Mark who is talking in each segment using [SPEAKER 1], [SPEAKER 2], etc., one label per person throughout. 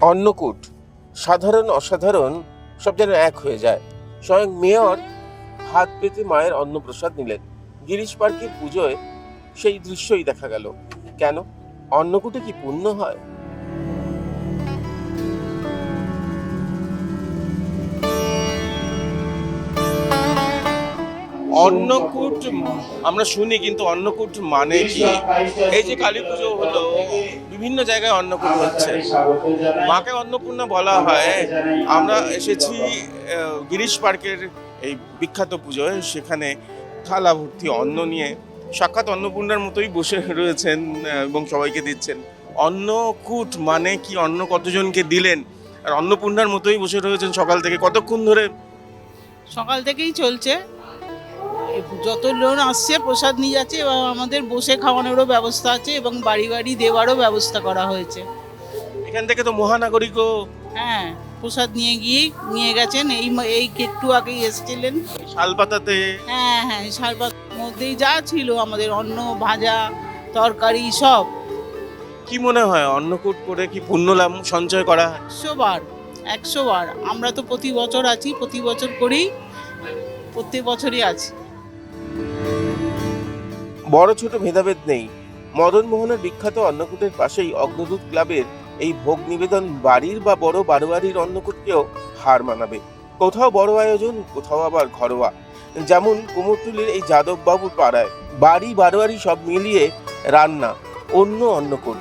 [SPEAKER 1] অন্নকূট। সাধারণ, অসাধারণ, সব যেন এক হয়ে যায়। স্বয়ং মেয়র হাত পেতে মায়ের অন্নপ্রসাদ নিলেন। গিরিশ পার্কের পুজোয় সেই দৃশ্যই দেখা গেল। কেন? অন্নকূটে কি পুণ্য হয়? অন্নকূট আমরা শুনি, কিন্তু অন্নকূট মানে কি? এই যে কালী পুজো হলো, বিভিন্ন জায়গায় অন্নকূট হচ্ছে। মাকে অন্নপূর্ণা বলা হয়। আমরা এসেছি গিরিশ পার্কের এই বিখ্যাত পুজোয়। সেখানে থালা ভর্তি অন্ন নিয়ে সাক্ষাৎ অন্নপূর্ণার মতোই বসে রয়েছেন এবং সবাইকে দিচ্ছেন। অন্নকূট মানে কি? অন্ন কতজনকে দিলেন? আর অন্নপূর্ণার মতোই বসে রয়েছেন সকাল থেকে। কতক্ষণ ধরে?
[SPEAKER 2] সকাল থেকেই চলছে। যত লোন আসছে প্রসাদ নিয়ে যাচ্ছে এবং আমাদের বসে খাওয়ানোরও ব্যবস্থা আছে এবং বাড়ি বাড়ি দেওয়ারও ব্যবস্থা করা হয়েছে।
[SPEAKER 1] এখান থেকে তো মহানাগরিকও
[SPEAKER 2] হ্যাঁ প্রসাদ নিয়ে গিয়ে নিয়ে গেছেন। এই এই একটু আগেই এসেছিলেন।
[SPEAKER 1] শালপাতাতে
[SPEAKER 2] হ্যাঁ হ্যাঁ সারবার মধ্যেই যা ছিল আমাদের অন্ন ভাজা তরকারি সব।
[SPEAKER 1] কি মনে হয় অন্নকূট করে কি পুণ্য লাভ সঞ্চয় করা
[SPEAKER 2] একশো বার একশো বার। আমরা তো প্রতি বছর আছি প্রতি বছর করেই প্রত্যেক বছরই আছি।
[SPEAKER 1] বড় ছোট ভেদাভেদ নেই। মদন মোহনের বিখ্যাত অন্নকূটের পাশেই অগ্নদূত ক্লাবের এই ভোগ নিবেদন বাড়ির বা বড় বারোয়ারির অন্নকূটকেও হার মানাবে। কোথাও বড় আয়োজন, কোথাও আবার ঘরোয়া। যেমন কুমোরটুলির এই যাদববাবুর পাড়ায় বাড়ি, বারোয়ারি সব মিলিয়ে রান্না, অন্য অন্নকূট।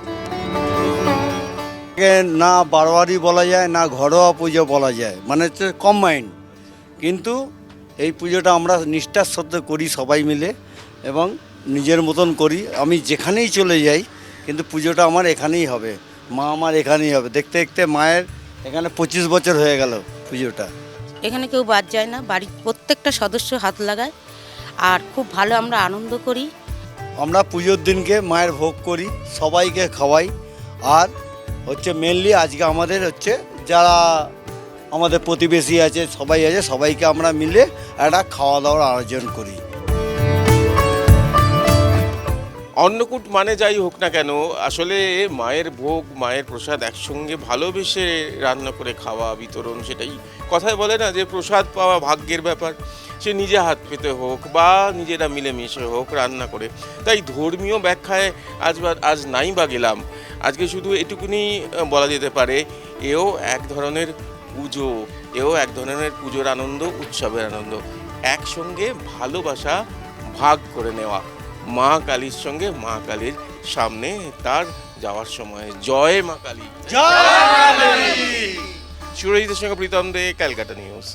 [SPEAKER 3] না বারোয়ারি বলা যায়, না ঘরোয়া পুজো বলা যায়। মানে হচ্ছে কম্বাইন্ড কিন্তু এই পুজোটা আমরা নিষ্ঠার সাথে করি সবাই মিলে এবং নিজের মতন করি। আমি যেখানেই চলে যাই কিন্তু পুজোটা আমার এখানেই হবে। মা আমার এখানেই হবে। দেখতে দেখতে মায়ের এখানে পঁচিশ বছর হয়ে গেল পুজোটা।
[SPEAKER 4] এখানে কেউ বাদ যায় না বাড়ির প্রত্যেকটা সদস্য হাত লাগায়। আর খুব ভালো আমরা আনন্দ করি।
[SPEAKER 3] আমরা পুজোর দিনকে মায়ের ভোগ করি সবাইকে খাওয়াই। আর হচ্ছে মেনলি আজকে আমাদের হচ্ছে যারা আমাদের প্রতিবেশী আছে, সবাই আছে, সবাইকে আমরা মিলে একটা খাওয়া দাওয়ার আয়োজন করি।
[SPEAKER 1] অন্নকূট মানে যাই হোক না কেন, আসলে মায়ের ভোগ, মায়ের প্রসাদ একসঙ্গে ভালোবেসে রান্না করে খাওয়া, বিতরণ সেটাই। কথায় বলে না যে প্রসাদ পাওয়া ভাগ্যের ব্যাপার। সে নিজে হাত পেতে হোক বা নিজেরা মিলেমিশে হোক রান্না করে। তাই ধর্মীয় ব্যাখ্যায় আজ আজ নাই বা গেলাম। আজকে শুধু এটুকুনি বলা যেতে পারে, এও এক ধরনের পুজো এও এক ধরনের পুজোর আনন্দ উৎসবের আনন্দ। একসঙ্গে ভালোবাসা ভাগ করে নেওয়া। মা কালীর সঙ্গে মা কালীর সামনে তার যাওয়ার সময়। জয় মা কালী। সুরজিতের সঙ্গে প্রীতম দে ক্যালকাটা নিউজ।